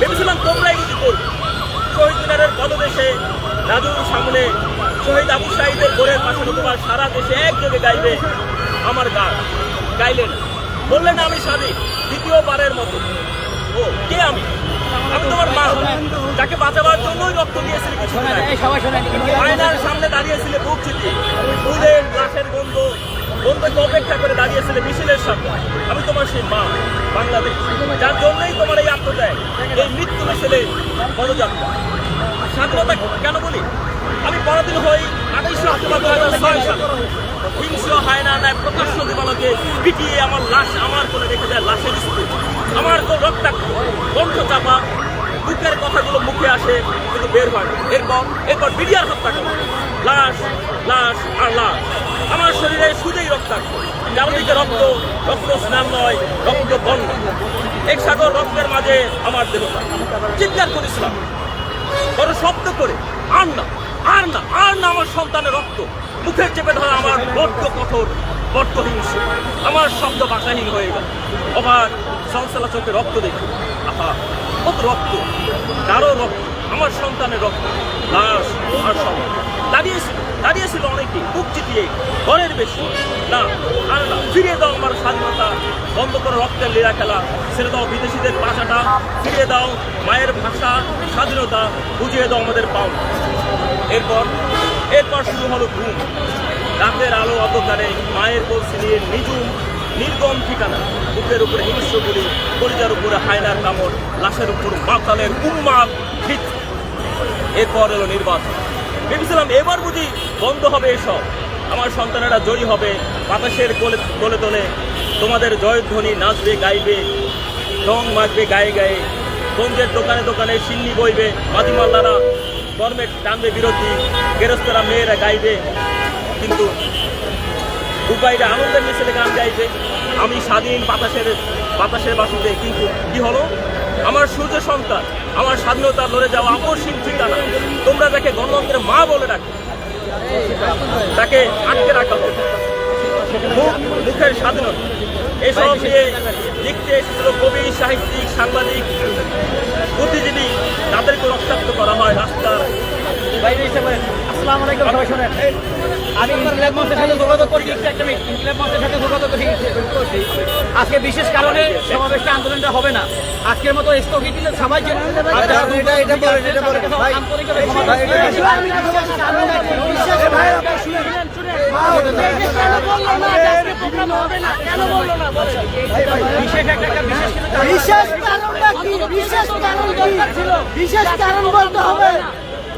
ভেবেছিলাম তোমরাই যদি করবে। শহীদ মিনারের পদদেশে রাজুর সামনে শহীদ আবু সাহিদের গোরের পাশে তোমার সারা দেশে একযোগে গাইবে আমার গান। গাইলেন। বললেন আমি স্বাধীন। দ্বিতীয়বারের মতো। ও কে আমি? আমি তোমার মা যাকে বাঁচাবার জন্যই রক্ত দিয়েছিল কিছু আয়নার সামনে দাঁড়িয়েছিলে বুক চিতিয়ে ফুলের লাশের গন্ধ গন্ধকে অপেক্ষা করে দাঁড়িয়েছিলে মিছিলের সামনে। আমি তোমার সেই মা, বাংলাদেশ। যার জন্যই তোমার এই আত্মত্যাগ, এই মৃত্যু মিছিলে পদযাত্রা। স্বাধীনতা কেন বলি? আমি পরাধীন হই আঠাইশে অক্টোবর দু হাজার ছয় সালে। হিংস্র নেয় প্রকাশ্য দিবালকে পিটিয়ে আমার লাশ আমার কোলে রেখে দেয় লাশের স্তূপ আমার তো রক্তাক্ত, কণ্ঠ চাপা, বুকের কথাগুলো মুখে আসে কিন্তু বের হয়। এরপর এরপর বিডিআর হত্যা করে। লাশ লাশ আর লাশ। আমার শরীরে শুধুই রক্তাক্ত। চারদিকে রক্ত রক্ত স্নান নয়, রক্ত বন্ধ। এক সাগর রক্তের মাঝে আমার দেহটা চিৎকার করেছিলাম। বড় শব্দ করে, আর না আর না আর না আমার সন্তানের রক্ত। মুখে চেপে ধরা আমার বড্ড কঠোর, বড্ড হিংস্র। আমার শব্দ ভাষাহীন হয়ে গেল। অবাক সংসালা চোখে রক্ত দেখি। আহা, কত রক্ত, কারও রক্ত। আমার সন্তানের রক্ত। লাশ আর সব দাঁড়িয়েছিল দাঁড়িয়েছিল অনেকে বুক চিতিয়ে, ঘরের বেশি। না, আর না, ফিরিয়ে দাও আমার স্বাধীনতা, বন্ধ করো রক্তের লীলা খেলা। ছেড়ে দাও বিদেশিদের পাশাটা ফিরিয়ে দাও মায়ের ভাষা, স্বাধীনতা, বুঝিয়ে দাও আমাদের পাওনা। এরপর এরপর শুরু হলো ঘুম। রাতের আলো অন্ধকারে মায়ের কলসি নিয়ে নিজুম নির্গম ঠিকানা। বুকের উপরে হিংস্র গুলি কলিজার উপরে হায়নার কামড়, লাশের উপর মাতালের উন্মাদ ভিত এরপর এলো নির্বাচন। ভেবেছিলাম এবার বুঝি বন্ধ হবে এসব। আমার সন্তানেরা জয়ী হবে বাতাসের কোলে কোলে তোলে। তোমাদের জয়ধ্বনি নাচবে, গাইবে রং মাখবে, গায়ে গায়ে। গঞ্জের দোকানে দোকানে সিন্নি বইবে। মাদিমাল্লারা কর্মে টানবে বিরোধী গেরস্তরা মেয়েরা গাইবে। কিন্তু দুবাইরে আনন্দের মিছিলে গান গাইবে। আমি স্বাধীন বাতাসের বাতাসের বাসুতে কিন্তু কি হলো? আমার সূর্য সন্তান আমার স্বাধীনতা লড়ে যাওয়া আকর্ষিক ঠিকানা। তোমরা তাকে গণতন্ত্রের মা বলে রাখো তাকে আটকে রাখা হোক। মুখ, মুখের স্বাধীনতা, এসব নিয়ে লিখতে এসেছিল কবি, সাহিত্যিক, সাংবাদিক, বুদ্ধিজীবী, তাদেরকে রক্তাক্ত করা হয় রাস্তার আসসালামু আলাইকুম সবাই শোনেন। আমি সাথে যোগাযোগ করি একটা মিনিট। সাথে যোগাযোগ করি আজকে বিশেষ কারণে সমাবেশটা আন্দোলনটা হবে না। আজকের মতো স্থগিত দিলে সবাই। বিশেষ কারণ- কারণটা কি? বিশেষ কারণ দরকার ছিল বিশেষ কারণ বলতে হবে। আচ্ছা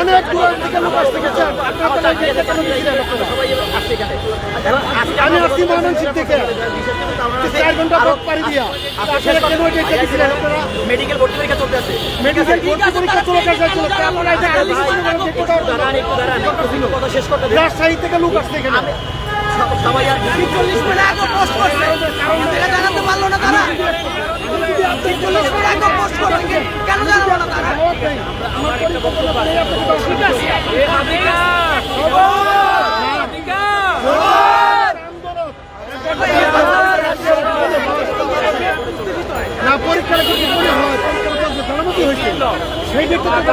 অনেক থেকে লোক আসতে আমি আসছি থেকে। চার ঘণ্টা পথ পাড়ি দিয়া। কেন ভাইয়া, আপনারা? মেডিকেল ভর্তি পরীক্ষা চলতে আছে। মেডিকেল ভর্তি পরীক্ষা চলে গেছে চলে আপনারা এটা কেন দিচ্ছেন একটু দাঁড়ান। দাঁড়ান একটু দাঁড়ান। কথা শেষ করতে রাজশাহী থেকে লোক আসছে এখানে। সবাই আর চল্লিশ মিনিট আগে পোস্ট করছে। এটা জানাতে পারল না তারা। চল্লিশ মিনিট আগে পোস্ট করছে কেন জানালো না তারা? না পরীক্ষাটা যদি হয়? পরীক্ষাটা হয়েছে? সেই ব্যক্তিটা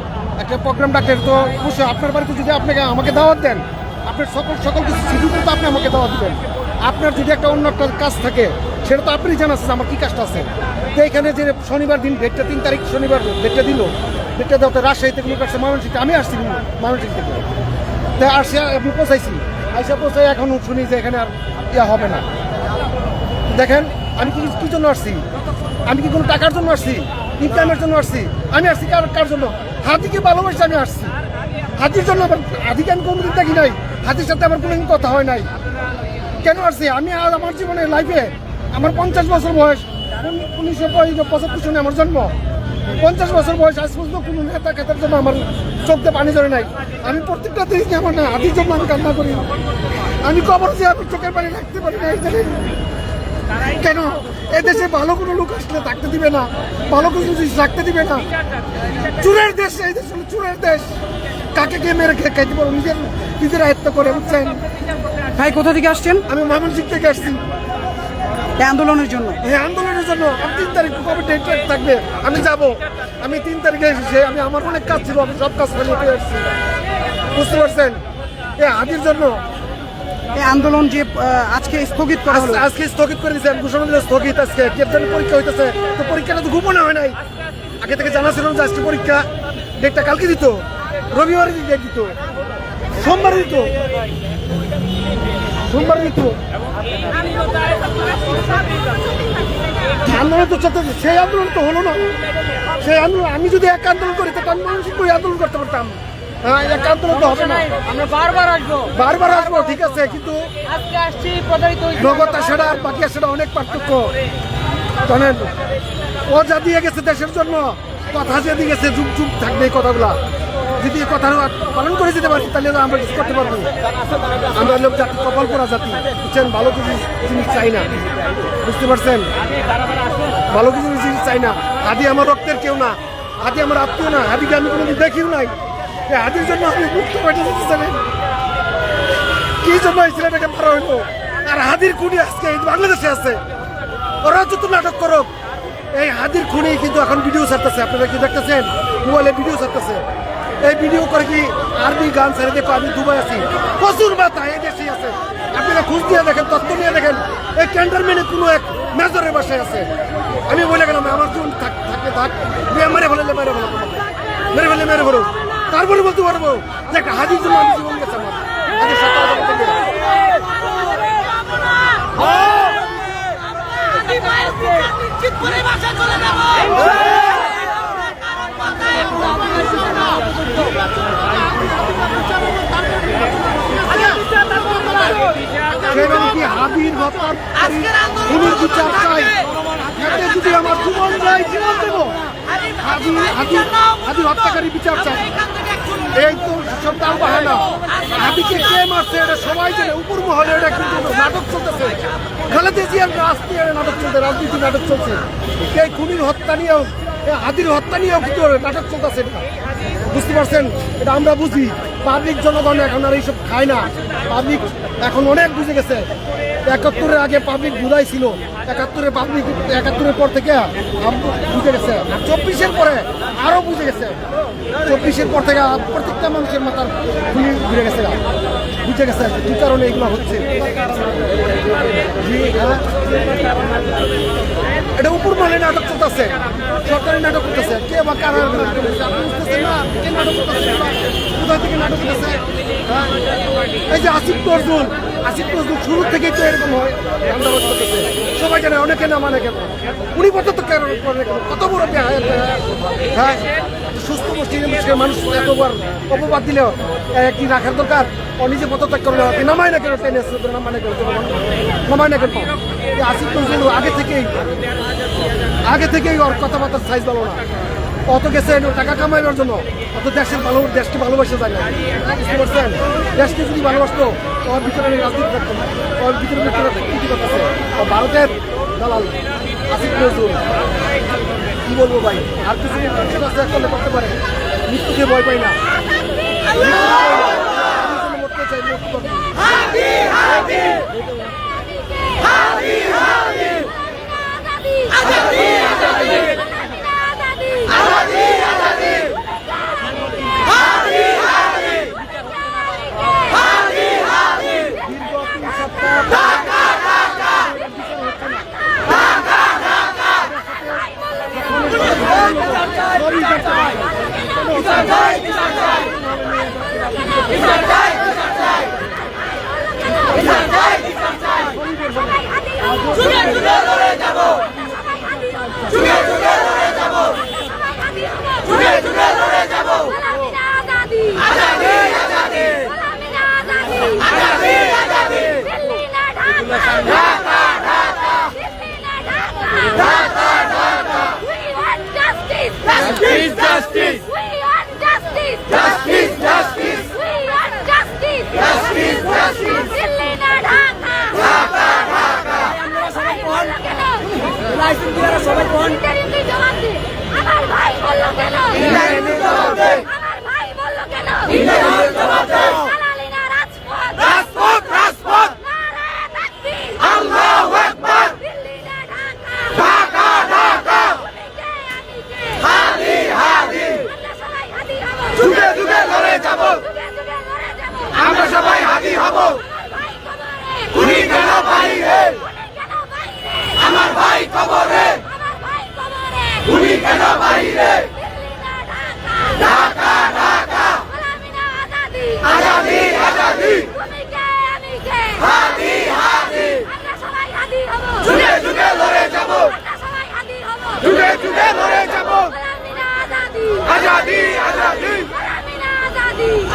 একটা প্রোগ্রাম ডাকে তো অবশ্যই আপনার বাড়িতে যদি আপনাকে আমাকে দাওয়াত দেন, আপনার সকল সকল কিছু সুযোগ তো আপনি আমাকে দাওয়াত দেবেন। আপনার যদি একটা অন্য একটা কাজ থাকে, সেটা তো আপনি জানাচ্ছেন আমার কি কাজটা আছে। তো এখানে যে শনিবার দিন, ডেটটা তিন তারিখ শনিবার ডেটটা দিল, ডেটটা দেওয়া তো রাজশাহী থেকে লোক আসছে ময়মনসিংহ, আমি আসছি ময়মনসিংহ থেকে। তো আসে আমি পৌঁছাইছি। আইসা পৌঁছাই এখন শুনি যে এখানে আর ইয়া হবে না। দেখেন, আমি কি কি জন্য আসছি? আমি কি কোনো টাকার জন্য আসছি? ইনকামের জন্য আসছি? আমি আসছি কার কার জন্য? হাতিকে ভালোবাসি আমি আসছি। হাতির জন্য আমার হাতিকে আমি কোনোদিন দেখি নাই। হাতির সাথে আমার কোনো কথা হয় নাই। কেন আসছি? আমি আজ আমার জীবনে লাইফে আমার পঞ্চাশ বছর বয়স। উন- উনিশশো পঁচাত্তর সনে আমার জন্ম। পঞ্চাশ বছর বয়স, আজ পর্যন্ত কোনো নেতা খেতার জন্য আমার চোখতে পানি ধরে নাই। আমি প্রত্যেকটা দিন আমার না হাতির জন্য আমি কান্না করি। আমি কবর যে আমি চোখের পানি রাখতে পারি না, এই কেন? এদেশে ভালো কোনো লোক আসলে থাকতে দিবে না। ভালো কোনো জিনিস রাখতে দিবে না। চুরের দেশ এই দেশ হলো চুরের দেশ। কাকে কে মেরে খেয়ে খাইতে পারো নিজের নিজের আয়ত্ত করে বুঝছেন? ভাই কোথা থেকে আসছেন? আমি ময়মনসিং থেকে আসছি। এই আন্দোলনের জন্য? এই আন্দোলনের জন্য। আমি তিন তারিখ কবে ডেট থাকবে? আমি যাব। আমি তিন তারিখে এসেছি। আমি আমার অনেক কাজ ছিল আমি সব কাজ ফেলে আসছি। বুঝতে পারছেন? এই হাতির জন্য এই আন্দোলন যে আজকে স্থগিত করা হলো। আজকে- স্থগিত করে দিয়েছেন ঘোষণা দিলে স্থগিত আজকে। কেপ্টেন পরীক্ষা হইতেছে তো পরীক্ষাটা তো গোপনে হয় নাই। আগে থেকে জানা ছিল যে আজকে পরীক্ষা ডেটটা কালকে দিত রবিবারে ডেট দিত সোমবার দিত সোমবার দিত। আন্দোলন তো সেই আন্দোলন তো হলো না। সেই আন্দোলন আমি যদি এক আন্দোলন করি তাহলে আমি আন্দোলন করতে পারতাম। হ্যাঁ তো হবে না। আমরা বারবার আসব। বারবার আসব ঠিক আছে কিন্তু আজকে আসছি প্রতারিত হয়েছি। নগদ সেটা আর বাকি সেটা অনেক পার্থক্য। জানেন ও যা দিয়ে গেছে দেশের জন্য কথা যে দিয়ে গেছে যুগ যুগ থাকবে এই কথাগুলা। যদি এই কথা পালন করে যেতে পারি তাহলে আমরা কিছু করতে পারব। আমরা লোক জাতি কপাল করা জাতি বুঝছেন? ভালো কিছু জিনিস চাই না। বুঝতে পারছেন? ভালো কিছু জিনিস চাই না। হাদি আমার রক্তের কেউ না। হাদি আমার আত্মীয় না। হাদিকে আমি কোনোদিন দেখিও নাই। হাদির জন্য আমি জন্য নাটক এই খুনি কিন্তু এখন ভিডিও ছাড়তেছে আপনারা কি দেখতেছেন? মোবাইলে ভিডিও ছাড়তেছে এই ভিডিও করে কি? আর্মি গান ছেড়ে দেখো আমি দুবাই আছি। প্রচুর মাথা এই দেশেই আছে। আপনারা খোঁজ দিয়ে দেখেন তত্ত্ব নিয়ে দেখেন। এই ক্যান্টনমেন্টে কোনো এক মেজরের বাসায় আছে। আমি বলে গেলাম আমার জীবন থাক মেরে ফেলে মেরে ফেলো মেরে ফেলে মেরে ফেলো তারপরে বলতে পারব যে একটা হাদির জন্য আমি জীবন গেছে হাবির বিচার চাই? যদি আমার জীবন যায় জীবন দেব। হাবি হাবি হাবির হত্যাকারী বিচার চাই। এই তো সব তার বাহানা। হাবিকে কে মারছে? এটা সবাই জানে। উপর মহলে এটা কিন্তু নাটক চলতেছে। খালেদা জিয়ার রাজনীতি নাটক চলছে, রাজনীতি নাটক চলছে। এই খুনির হত্যা নিয়েও হাদির হত্যা নিয়েও কিন্তু নাটক চলতেছে বুঝতে পারছেন? এটা আমরা বুঝি। পাবলিক জনগণ এখন আর এইসব খায় না। পাবলিক এখন অনেক বুঝে গেছে। একাত্তরের আগে পাবলিক বুঝাই ছিল। একাত্তরে পাবলিক একাত্তরের পর থেকে বুঝে গেছে। চব্বিশের পরে আরও বুঝে গেছে। চব্বিশের পর থেকে প্রত্যেকটা মানুষের মাথার ঘুরে গেছে বুঝে গেছে কি কারণে এগুলো হচ্ছে? হ্যাঁ। এটা উপর মানে নাটক চলতেছে। সরকারি নাটক করতেছে কে বা কারা করতেছে করতেছে? কোথা থেকে নাটক করতেছে? হ্যাঁ? এই যে আসিফ নজরুল আসিফ নজরুল শুরু থেকেই তো এরকম হয় আন্দাবাদ করতেছে। সবাই জানে, অনেকে না মানে কেন? উনি কত তো কেন কত বড়। হ্যাঁ? সুস্থ গোষ্ঠীর মানুষ এতবার অপবাদ দিলেও কি রাখার দরকার? ও নিজে পদত্যাগ করলে কি নামায় না কেন টেনে আসছে নামায় না কেন নামায় না আগে থেকেই আগে থেকেই ওর কথাবার্তার সাইজ ভালো না। অত গেছে টাকা কামাইবার জন্য। অত দেশের ভালো দেশকে ভালোবাসা যায় না বুঝতে পারছেন? দেশকে যদি ভালোবাসতো, ওর ভিতরে রাজনীতি থাকতো না। ওর ভিতরে করতেছে ভারতের দালাল, আসিফ নজরুল। কি বলব ভাই আর কিছু কিছু করলে করতে পারে মৃত্যুকে ভয় পাই না মরতে চাই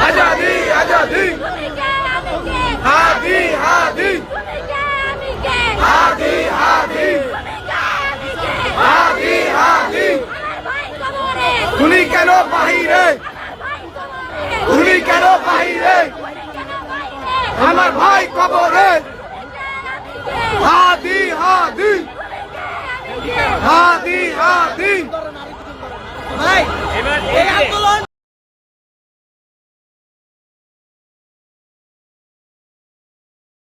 আজাদি আজাদি। হাদি হাদি। হাদি হাদি। হাদি হাদি। তুমি কেন বাহিরে? তুমি কেন বাহিরে? আমার ভাই কবরে। হাদি হাদি। হাদি হাদি। ভাই, এই আন্দোলন